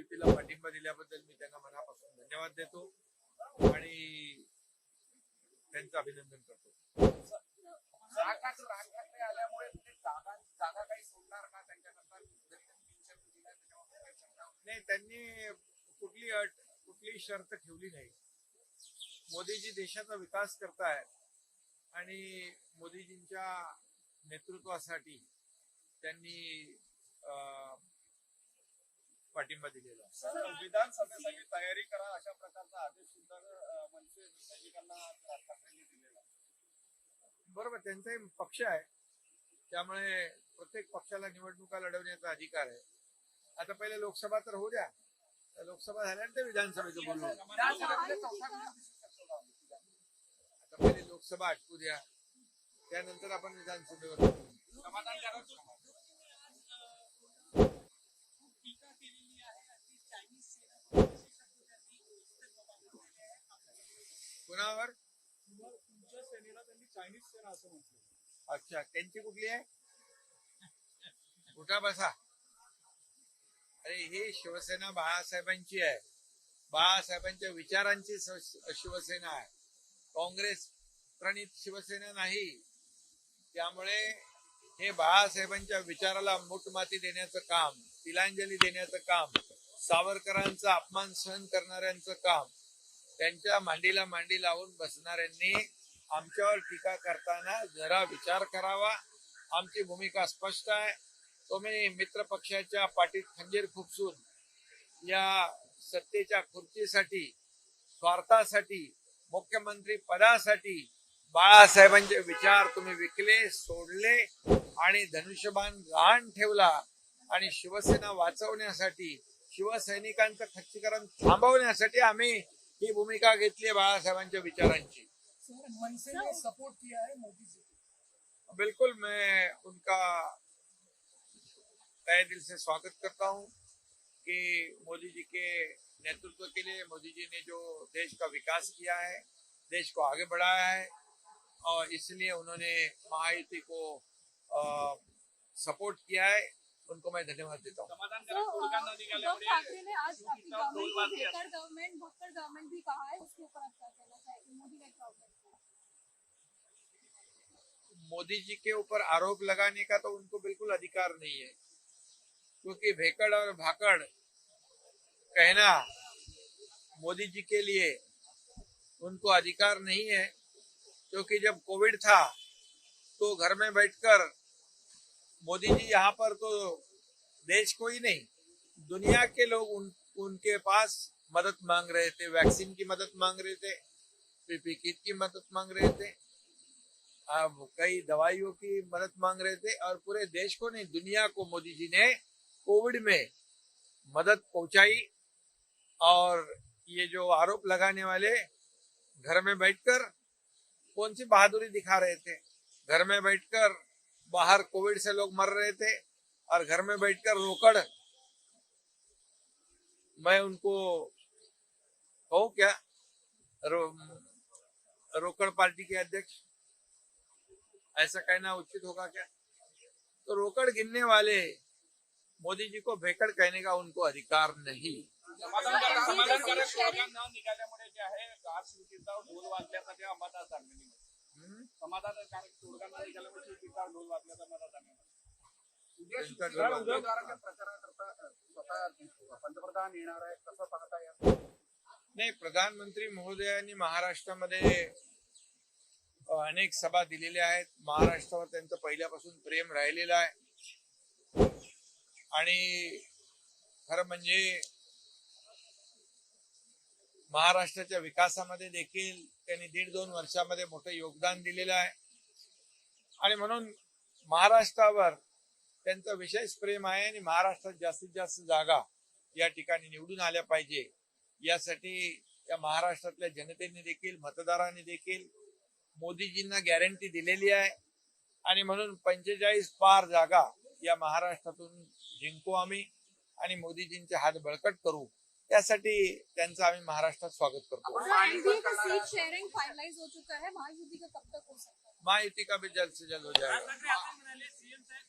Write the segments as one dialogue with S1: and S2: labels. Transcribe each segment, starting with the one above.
S1: महायुतीला पाठिंबा दिल्याबद्दल मी त्यांना मनापासून धन्यवाद देतो आणि त्यांचं अभिनंदन करतो.
S2: शंका नाही.
S1: त्यांनी कुठली अट कुठली शर्त ठेवली नाही. मोदीजी देशाचा विकास करतायत आणि मोदीजींच्या नेतृत्वासाठी त्यांनी पाठिंबा दिलेला आहे.
S2: विधानसभेसाठी तयारी करा अशा प्रकारचा आदेश सुद्धा मनसे सैनिकांना राज ठाकरेंनी दिलेला आहे.
S1: बरोबर त्यांचा पक्ष आहे त्यामुळे प्रत्येक पक्षाला निवडणुका लढवण्याचा अधिकार आहे आता पहिले लोकसभा तर होऊ द्या लोकसभा झाल्यानंतर विधानसभेचं बोलू? आता पहिले लोकसभा आटकू द्या त्यानंतर आपण विधानसभेवर.
S2: समाधानकारक चायनीज सेना असं म्हटलं.
S1: अच्छा त्यांची कुठली आहे? उठा बसा. अरे ही शिवसेना बाळासाहेबांची आहे. बाळासाहेबांच्या विचारांची शिवसेना आहे. काँग्रेस प्रणित शिवसेना नाही. त्यामुळे हे बाळासाहेबांच्या विचाराला मुठमाती देण्याचं काम तिलांजली देण्याचं काम सावरकरांचा अपमान सहन करणाऱ्यांचं काम त्यांच्या मांडीला मांडी लावून बसणाऱ्यांनी आमच्यावर टीका करताना जरा विचार करावा. आमची भूमिका स्पष्ट आहे. तुम्ही मित्र पक्षाच्या पाठीत खंजीर खुपसून या सत्तेच्या खुर्चीसाठी स्वार्थासाठी मुख्यमंत्री पदासाठी बाळासाहेबांचे विचार तुम्ही विकले सोडले आणि धनुष्यबाण गहाण ठेवला आणि शिवसेना वाचवण्यासाठी शिवसैनिकांचं खच्चीकरण थांबवण्यासाठी आम्ही ही भूमिका घेतली बाळासाहेबांच्या विचारांची.
S2: सर मनसे ने सपोर्ट किया है मोदी जी को।
S1: बिल्कुल मैं उनका तय दिल से स्वागत करता हूँ कि मोदी जी के नेतृत्व के लिए मोदी जी ने जो देश का विकास किया है देश को आगे बढ़ाया है और इसलिए उन्होंने महायुति को आ, सपोर्ट किया है। उनको मैं धन्यवाद देता हूँ।
S3: गवर्नमेंट भी कहा है उसके ऊपर आप क्या कहना चाहेंगे मोदी ने क्या उपलब्ध किया
S1: मोदी जी के ऊपर आरोप लगाने का तो उनको बिल्कुल अधिकार नहीं है। क्योंकि भेकड़ और भाकड़ कहना मोदी जी के लिए उनको अधिकार नहीं है क्योंकि जब कोविड था तो घर में बैठकर मोदी जी यहाँ पर तो देश को ही नहीं दुनिया के लोग उन, उनके पास मदद मांग रहे थे वैक्सीन की मदद मांग रहे थे पीपी किट की मदद मांग रहे थे। अब कई दवाइयों की मदद मांग रहे थे और पूरे देश को नहीं दुनिया को मोदी जी ने कोविड में मदद पहुंचाई और ये जो आरोप लगाने वाले घर में बैठकर कौन सी बहादुरी दिखा रहे थे? घर में बैठकर बाहर कोविड से लोग मर रहे थे और घर में बैठकर रोकड़। मैं उनको कहूँ क्या? रो, रोकड़ पार्टी के अध्यक्ष ऐसा कहना उचित होगा क्या? तो रोकड़ गिनने वाले मोदी जी को भेकड़ कहने का उनको अधिकार नहीं।
S2: पंतप्रधान येणार आहे कसं पाहता
S1: नाही प्रधानमंत्री महोदयांनी महाराष्ट्रामध्ये अनेक सभा दिलेल्या आहेत. महाराष्ट्रावर त्यांचं पहिल्यापासून प्रेम राहिलेलं आहे. आणि खरं म्हणजे महाराष्ट्राच्या विकासामध्ये देखील त्यांनी दीड दोन वर्षामध्ये मोठं योगदान दिलेलं आहे. आणि म्हणून महाराष्ट्रावर त्यांचं विशेष प्रेम आहे आणि महाराष्ट्रात जास्तीत जास्त जागा या ठिकाणी निवडून आल्या पाहिजे. यासाठी या महाराष्ट्रातल्या जनतेने देखील मतदारांनी देखील मोदीजींना गॅरंटी दिलेली आहे. आणि म्हणून पंचेचाळीस पार जागा या महाराष्ट्रातून जिंकू आम्ही आणि मोदीजींचे हात बळकट करू. त्यासाठी त्यांचं आम्ही महाराष्ट्रात स्वागत करतो.
S3: हो चुका है महायुति का कब तक हो सकता है
S1: महायुति का भी जल्द से जल्द हो जाएगा?
S2: सीएम साहेब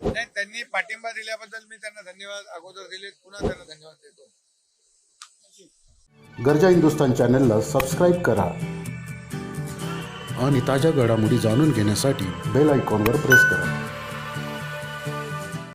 S1: नाही त्यांनी पाठिंबा दिल्याबद्दल मी त्यांना धन्यवाद अगोदर दिले पुन्हा त्यांना धन्यवाद देतो.
S4: गरजा हिंदुस्तान चॅनलला सबस्क्राईब करा
S5: आणि ताज्या घडामोडी जाणून घेण्यासाठी
S4: बेल आयकॉनवर प्रेस करा.